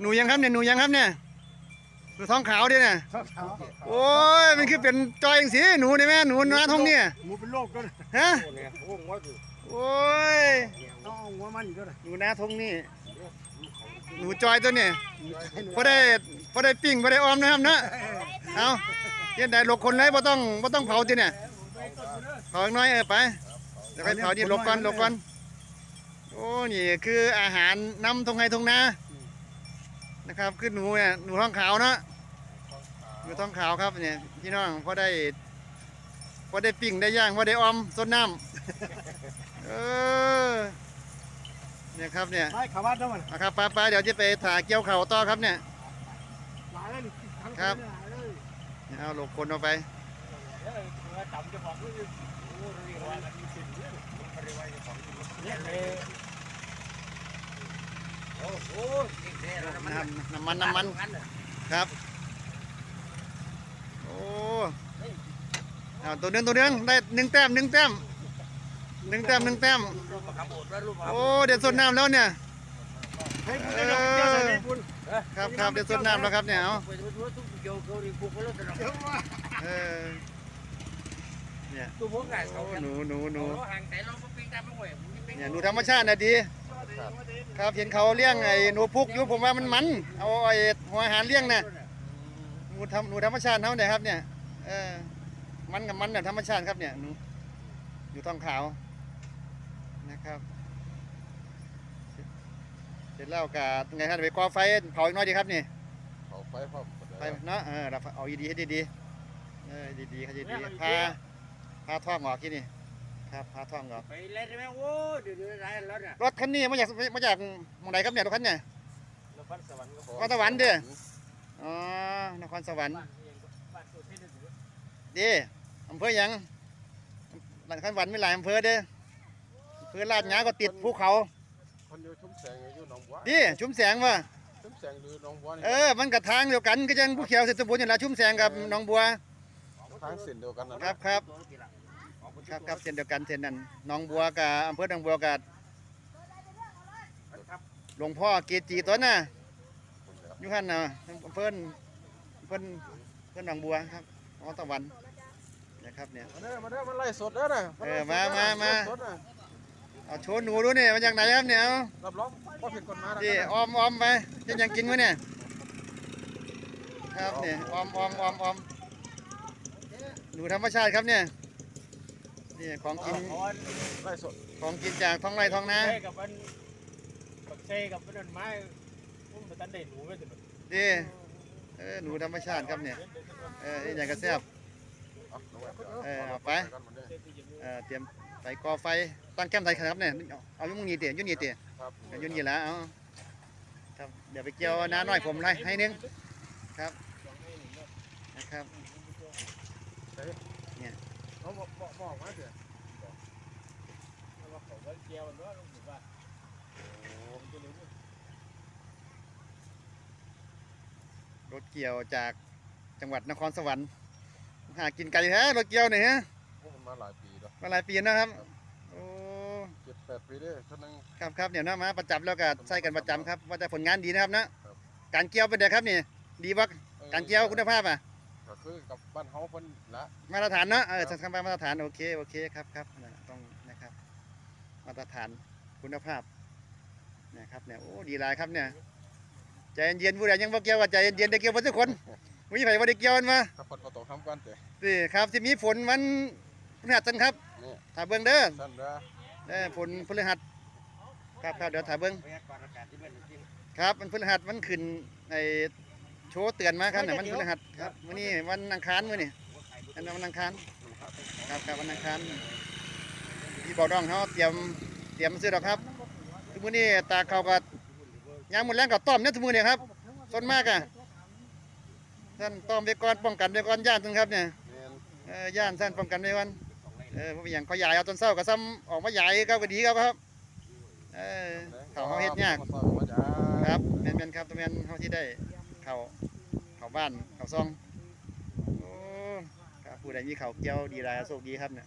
หนูยังครับเนี่ยหนูยังครับเนี่ยหนูท้องขาวดิเนี่ยเท้าเท้าโอ้ยมันคือเป็นจอยจังสิหนูนี่แม่หนูนาทงเนี่ยหมูเป็นโรคด้วยฮะโอ้เนี่ยโอ้หัวอยู่โอ้ยต้องเอาหัวมันอีกด้วยหนูนาทงนี่หนูจอยตัวเนี่ยพอได้พอได้ปิ้งพอได้ออมนะครับเนาะเอาเย็นได้หลบคนเลยบ่ต้องบ่ต้องเผาทีเนี่ยเผาอีกน้อยเออไปเดี๋ยวไปเผานี่หลบก่อนหลบก่อนโอ้นี่คืออาหารนำทงไห้ทงนา นะครับคือหนูเนี่ยหนูท้องขาวเนาะหนูท้องขาวครับเนี่ยพี่น้องพอได้พอได้ปิ้งได้ย่างพอได้ออมสดน้ำเออเนี่ยครับเนี่ยไม่ขาวัดแล้วมันเอาครับไปไปเดี๋ยวจะไปถ่ายเกี่ยวเข่าวต่อครับเนี่ยหลายเลยทั้งครับหลายเลยเอาหลบคนออกไปต่ำจะบอกว่าโอ้เรียกว่า มันมีสิ่งเยอะมันเรียกว่าของเนี่ยเลยโอ้โหน้ำน้ำมันน้ำมันครับ โอ้เอาตัวหนึงตัวหนึงได้หนึ่งแต้มหนึ่งแต้มหนึ่งแต้มหนึ่งแต้มโอ้เดี๋ยวสดน้ำแล้วเนี่ยเฮ้ยคุณจะลงเที่ยวใส่ในบุญครับครับเดี๋ยวสดน้ำแล้วครับเนี่ยเอาเดี๋ยวว่าเออเนี่ยตัวพวกไก่โอ้เขาหนูหนูหนูเราห่างแต่เราก็ปิ้งได้ไม่ไหวผมปิ้งเนี่ยหนูธรรมชาตินะดี ครับเห็นเขาเลี้ยงไอ้หนูพุกอยู่ผมว่ามันมัน เอาไอ้หัวอาหารเลี้ยงน่ะหนูทำหนูธรรมชาติเท่าไหร่ครับเนี่ยเออมันกับมันเนี่ยธรรมชาติครับเนี่ยหนูอยู่ท้องขาวนะครับ เสร็จแล้วกับไงครับไปก่อไฟเผาอีกหน้อยดีครับนี่เขาไฟพร้อมไฟเนาะเออเราเอาดีๆให้ดีๆเออดีๆให้ดีๆพาพาท่องออกที่นี่ ครับพาท่องออกไปเล่นได้ไหมโอ้เดี๋ยวเดี๋ยวได้แล้วเนี่ยรถคันนี้มาจากมาจากหมองไหนครับเนี่ยรถคันเนี่ยนครสวรรค์ก็นครสวรรค์เด้ออ๋อนครสวรรค์บ้านตัวที่นี่ดีอำเภอหยังหลังคันหวันมีหลายอำเภอเด้ออำเภอลาดหยาก็ติดภูเขาคนอยู่ชุ่มแสงอยู่หนองบัวดีชุมแสงว่ะชุ่มแสงหรือหนองบัวนี่เออมันกับทางเดียวกันก็ยังผู้เขียวเสร็จสมบูรณ์อยู่แล้วชุมแสงกับหนองบัวทางเส้นเดียวกันนะครับครับ ครับครับเส้นเดียวกันเส้นนั้นหนองบัวกับอำเภอหนองบัวกับหลวงพ่อเกจีตัวน่ะอยู่หันน่ะอำเภออำเภออำเภอหนองบัวครับนครสวรรค์นะครับเนี่ยมาเด้อมาเด้อมาไล่สดเด้อนะเออมามามาสดนะเอาโชว์หนูดูนี่มาจากไหนครับเนี่ยเอารับรองว่าผิดกฎหมายนะดีออมออมไปจะยังกินมั้ยเนี่ยครับเนี่ยออมออมออมออมหนูธรรมชาติครับเนี่ย นี่ของกินไล่สดของกินจากท้องไร่ท้องนาเซ่กับมันกับเซ่กับมันไม้พุ่งไปตันเด่นหนูไม่ถึงดีเออหนูธรรมชาติครับเนี่ยเออนี่อย่างกระแซบเอาลงไว้เออเอาไปกันหมดเลยเออเตรียมใส่กอไฟตั้งแก้มใส่ครับเนี่ยเอาเอายุ่งยีเตี๋ยยุ่งยีเตี๋ยครับเอายุ่งยีแล้วเอาครับเดี๋ยวไปเกี่ยวน้าหน่อยผมเลยให้นึงครับนะครับเอาบอกบอกบอกมาเถอะเราเขาก็เจียวมันว่าลุงถือว่าโอ้มันจะเร็วรถเกี่ยวจากจังหวัดนครสวรรค์ หากินไก่แท้รถเกี่ยวเนี่ยฮะพวกมันมาหลายปีแล้วมาหลายปีนะครับโอ้เจ็ดแปดปีเด้อเท่านั้นครับครับเดี๋ยวนะมาประจำแล้วก็ใส่กันประจำครับว่าแต่ผลงานดีนะครับนะการเกี่ยวเป็นไงครับนี่ดีว่าการเกี่ยวคุณภาพอะก็ คือกับบ้านเฮาเพิ่นละมาตรฐานเนาะเออทำไปมาตรฐานโอเคโอเคครับครับนะต้องนะครับ มาตรฐานคุณภาพนะครับเนี่ยโอ้ดีหลายครับเนี่ยใจเย็นๆผู้ใดยังบ่เกี่ยวก็ใจเย็นๆได้เกี่ยวหมดทุกคนมีไผบ่ได้เกี่ยวกันมาถ้าเพิ่นก็ต้องทำกันเด้อสิครับที่มีฝนมันพฤหัสจันครับนี่ถ่ายเบิ้งเด้อสั้นเด้อเด้อฝนพฤหัสครับครับเดี๋ยวถ่ายเบิ้งพยากรณ์อากาศที่เป็นจริงครับมันพฤหัสมันขึ้นไอ โชว์เตือนมาครับเนี่ยมันพฤหัสครับมื้อนี้วันอังคารมื้อนี้อันนั้นวันอังคารครับครับวันอังคารพี่บอกน้องเขาเตรียมเตรียมซื้อดอกครับทุกมื้อนี้ตาเขาก็ยามหมดแรงกับต้อมเนี่ยทุกมื้อเนี่ยครับส่วนมากอะท่านต้อมไว้ก่อนป้องกันไว้ก่อนย่านตึงครับเนี่ยแม่นเออย่านท่านป้องกันไว้ก่อนเออเพราะว่าอย่างเขาใหญ่เอาต้นเศร้าก็ซ้ำออกมาใหญ่ก็ก็ดีครับครับเออเขาเขาเฮ็ดยากมซอยมาจ้าครับแม่นแม่นครับตัวแม่นเขาที่ได้เขาเขา บ้านเขาซองโอ้ครับผู้ใดมีเขาเกี่ยวดีหลายโชคดีครับเนี่ย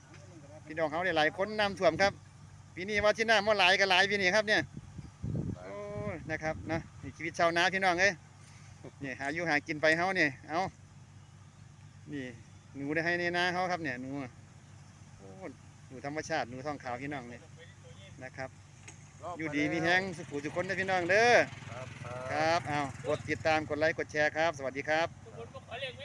พี่น้องเขาได้หลายคนน้ำท่วมครับปีนี้ว่าที่หน้ำว่าหลายก็หลายปีนี้ครับเนี่ยโอ้นะครับนะนชีวิตชาวนาพี่น้องเอ้ยนี่หาอยู่หากินไปเฮาเนี่ยเอานี่หนูได้ให้ในนาเขาครับเนี่ยหนูโอ้หนูธรรมชาติหนูทองขาวพี่น้องเนี่ยนะครับ อยู่ดีมีแห้งสุขุสุขคนได้อพี่น้องเด้อครับครับ เอากดติดตาม กดไลค์ กดแชร์ครับ สวัสดีครับ ทุกคนก็ขอเรียกไหม